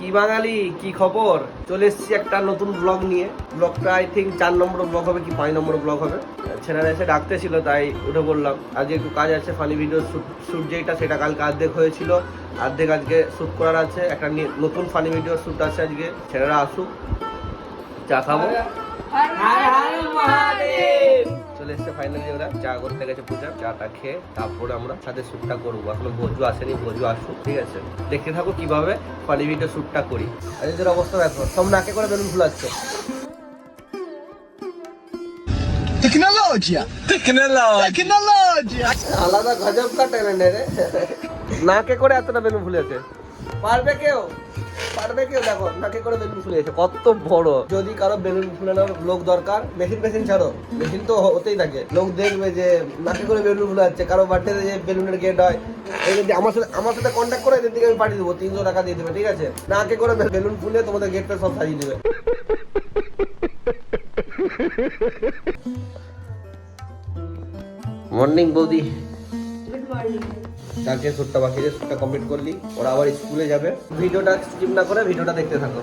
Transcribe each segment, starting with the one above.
কি বাঙালি, কি খবর? চলে এসেছি একটা নতুন ব্লগ নিয়ে। ব্লগটা আই থিঙ্ক চার নম্বর ব্লগ হবে কি পাঁচ নম্বর ব্লগ হবে। ছেলেরা এসে ডাকতে ছিল তাই উঠে বললাম, আজকে একটু কাজ আছে ফানি ভিডিও শ্যুট যেটা সেটা কালকে অর্ধেক হয়েছিল। অর্ধেক আজকে শ্যুট করার আছে, একটা নতুন ফানি ভিডিও শ্যুট আছে আজকে। ছেলেরা আসুক চা খাব? চলে এসছে ফাইনালি ওরা। চা করতে গেছে পূজা চাটা খেয়ে তারপরে আমরা সাথে শ্যুটটা করব। এখনও ভোজু আসেনি ভোজু আসুক ঠিক আছে? দেখতে থাকো কীভাবে ভিডিও শ্যুটটা করি। আর এদের অবস্থা দেখো সব নাকে করে বেলুন ফুলাচ্ছে! Tecnologia! আলাদা গজব কাটে রে রে। নাকে করে এতটা বেলুন ফুলেছে। পারবে কেউ? পারবে কেউ? দেখো, নাকে করে বেলুন ফুলেছে কত বড়। যদি কারও বেলুন ফুলানোর লোক দরকার, মেশিন মেশিন ছাড়ো। মেশিন তো হতেই থাকে। লোক দেখবে যে নাকে করে বেলুন ফুলাচ্ছে কারও বার্থডে যে বেলুনের গেট হয় এই যদি আমার সাথে আমার সাথে কন্ট্যাক্ট করে, এদের দিকে আমি পাঠিয়ে দেবো, তিনশো টাকা দিয়ে দেবে, ঠিক আছে? নাকে করে বেলুন ফুলে তোমাদের গেটটা সব সাজিয়ে দেবে। মর্নিং বৌদি। কালকে শ্যুটটা বাকি আছে, শ্যুটটা কমপ্লিট করলি, ওরা আবার স্কুলে যাবে। ভিডিওটা স্কিপ না করে ভিডিওটা দেখতে থাকো।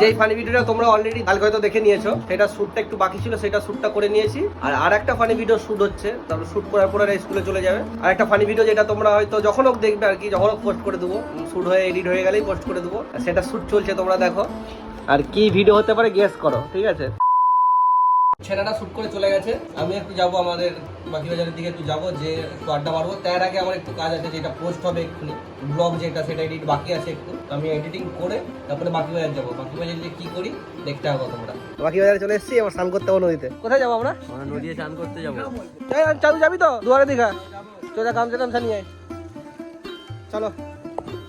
যেই ফানি ভিডিওটা তোমরা অলরেডি কালকে হয়তো দেখে নিয়েছো, সেটা শ্যুটটা একটু বাকি ছিল, সেটা শ্যুটটা করে নিয়েছি। আর আর একটা ফানি ভিডিও শ্যুট হচ্ছে তারপর শ্যুট করার পরে স্কুলে চলে যাবে। আর একটা ফানি ভিডিও যেটা তোমরা হয়তো যখন হোক দেখবে আর কি, যখন হোক পোস্ট করে দেবো। শ্যুট হয়ে এডিট হয়ে গেলেই পোস্ট করে দেবো। সেটা শ্যুট চলছে তোমরা দেখো। আর কি ভিডিও হতে পারে গেস করো, ঠিক আছে? ছেলেটা শুট করে চলে গেছে। আমি একটু যাব আমাদের বাকি বাজারের দিকে একটু যাব যে একটু আড্ডা মারবো। তার আগে আমার একটু কাজ আছে যেটা পোস্ট হবে এক্ষুনি ব্লগ যেটা সেটা এডিট বাকি আছে একটু। আমি এডিটিং করে তারপরে বাকি বাজার যাব। বাকি বাজারে গিয়ে কি করি দেখতে হবে তোমরা। বাকি বাজারে চলে এসেছি আবার স্নান করতে হবে নদীতে। কোথায় যাব আমরা? নদীতে চান করতে যাব। চালু যাবি তো? দুয়ারে দীঘা। চলে গামছা টামছা নিয়ে চলো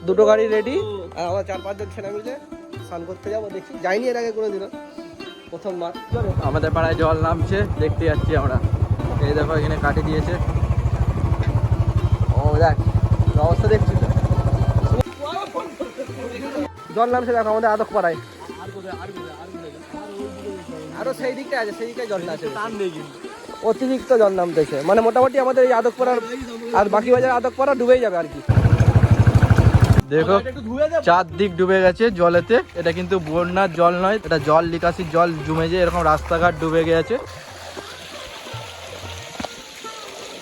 দুটো গাড়ি রেডি আর আমার চার পাঁচজন ছেলে মিলে স্নান করতে যাব। দেখি যাইনি এর আগে কোনো দিনও প্রথমবার। চলো আমাদের পাড়ায় জল নামছে, দেখতে যাচ্ছি আমরা। এই দেখো, এখানে কাটি দিয়েছে। ও, দেখ অবস্থা দেখছি জল নামছে, দেখো, আমাদের আদক পাড়ায়। আরও সেই দিকটা আছে, সেই দিকটায় জলটা আছে অতিরিক্ত জল নামতেছে। মানে মোটামুটি আমাদের এই আদক পাড়ার আর বাকি বাজার আদক পাড়া ডুবেই যাবে আর কি। দেখো চারদিক ডুবে গেছে জলেতে। এটা কিন্তু বন্যার জল নয় এটা জল নিকাশির জল জমে যে এরকম রাস্তাঘাট ডুবে গেছে।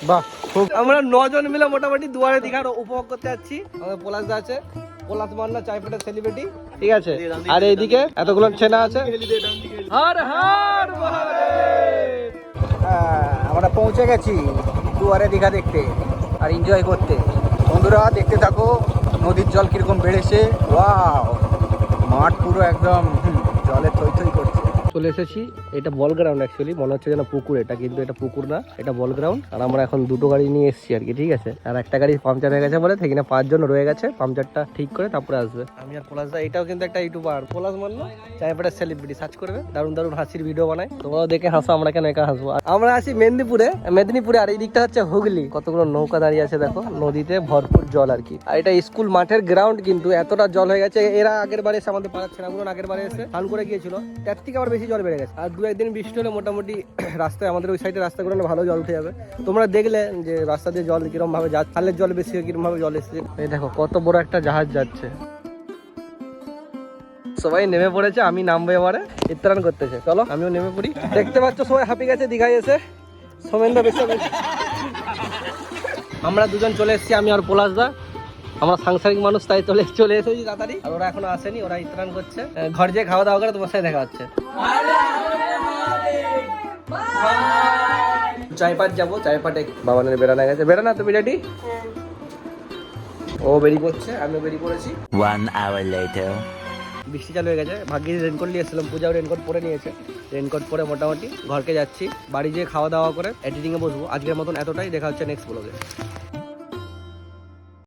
বাহ খুব আমরা নজন মিলে মোটামুটি দুয়ারে দীঘার উপভোগ করতে যাচ্ছি। আমাদের পলাশ দা আছে পলাশ মান্না চাইপেটের সেলিব্রিটি ঠিক আছে? আর এইদিকে এতগুলো ছেনা আছে। হর হর মহাদেব। হ্যাঁ, আমরা পৌঁছে গেছি দুয়ারে দীঘা দেখতে আর এনজয় করতে। বন্ধুরা, দেখতে থাকো, নদীর জল কীরকম বেড়েছে। ওয়াও, মাঠ পুরো একদম জলে থই থই করছে। চলে এসেছি। এটা বল গ্রাউন্ড অ্যাকচুয়ালি মনে হচ্ছে যেন পুকুর এটা, কিন্তু এটা পুকুর না, এটা বল গ্রাউন্ড আর আমরা এখন দুটো গাড়ি নিয়ে এসেছি আর কি, ঠিক আছে? আর একটা গাড়ি পাংচার হয়ে গেছে বলে সেখানে পাঁচজন রয়ে গেছে পাংচারটা ঠিক করে তারপরে আসবে। আমি আর পলাশ দা, এটাও কিন্তু একটা ইউটিউবার পলাশ মানলো চাইপাটা সেলিব্রিটি সার্চ করবে, দারুণ দারুণ হাসির ভিডিও বানায়। তোমরাও দেখে হাসো, আমরা কেন একা হাসবো? আমরা আছি মেদিনীপুরে মেদিনীপুরে, আর এই দিকটা হচ্ছে হুগলি। কতগুলো নৌকা দাঁড়িয়ে আছে দেখো, নদীতে ভরপুর জল আর কি। আর এটা স্কুল মাঠের গ্রাউন্ড কিন্তু, এতটা জল হয়ে গেছে, এরা আগের বারে এসে আমাদের পাড়ার ছেলেগুলো আগের বারে এসে স্নান করে গিয়েছিল। তার থেকে আবার বেশি জল বেড়ে গেছে। আর দু একদিন বৃষ্টি হলে মোটামুটি রাস্তায় আমাদের ওই সাইডে রাস্তাগুলো না ভালো জল উঠে যাবে। তোমরা দেখলে যে রাস্তা দিয়ে জল কিরম ভাবে যাচ্ছে খালের জল বেশি হয়, কিরম ভাবে জল এসেছে। এই দেখো, কত বড় একটা জাহাজ যাচ্ছে। সবাই নেমে পড়েছে, আমি নামবো এবারে, ইত্তরান করতেছে। চলো, আমিও নেমে পড়ি। দেখতে পাচ্ছ সবাই, হাঁপি গেছে, দীঘায় এসে। সোমেন্দ্র বেশি আমরা দুজন চলে এসেছি, আমি আর পলাশ দা আমরা সাংসারিক মানুষ তাই চলে চলে এসেছি তাড়াতাড়ি। আর ওরা এখনও আসেনি ওরা ইত্তরান করছে। ঘর যেয়ে খাওয়া দাওয়া করে তোমার সাথে দেখা হচ্ছে। চাইপাট যাব চাইপাটে বাবানের বেড়ানো গেছে বেড়ানা তুমি রেডি? ও বেরিয়ে পড়ছে আমিও বেরিয়ে পড়েছি। One hour later. বৃষ্টি চালু হয়ে গেছে। ভাগ্যিস রেনকোট নিয়ে এসেছিলাম পূজাও রেনকোট পরে নিয়েছে। রেনকোট পরে মোটামুটি ঘরকে যাচ্ছি। বাড়ি যেয়ে খাওয়া দাওয়া করে এডিটিংয়ে বসবো। আজকের মতন এতটাই দেখা হচ্ছে নেক্সট ব্লগে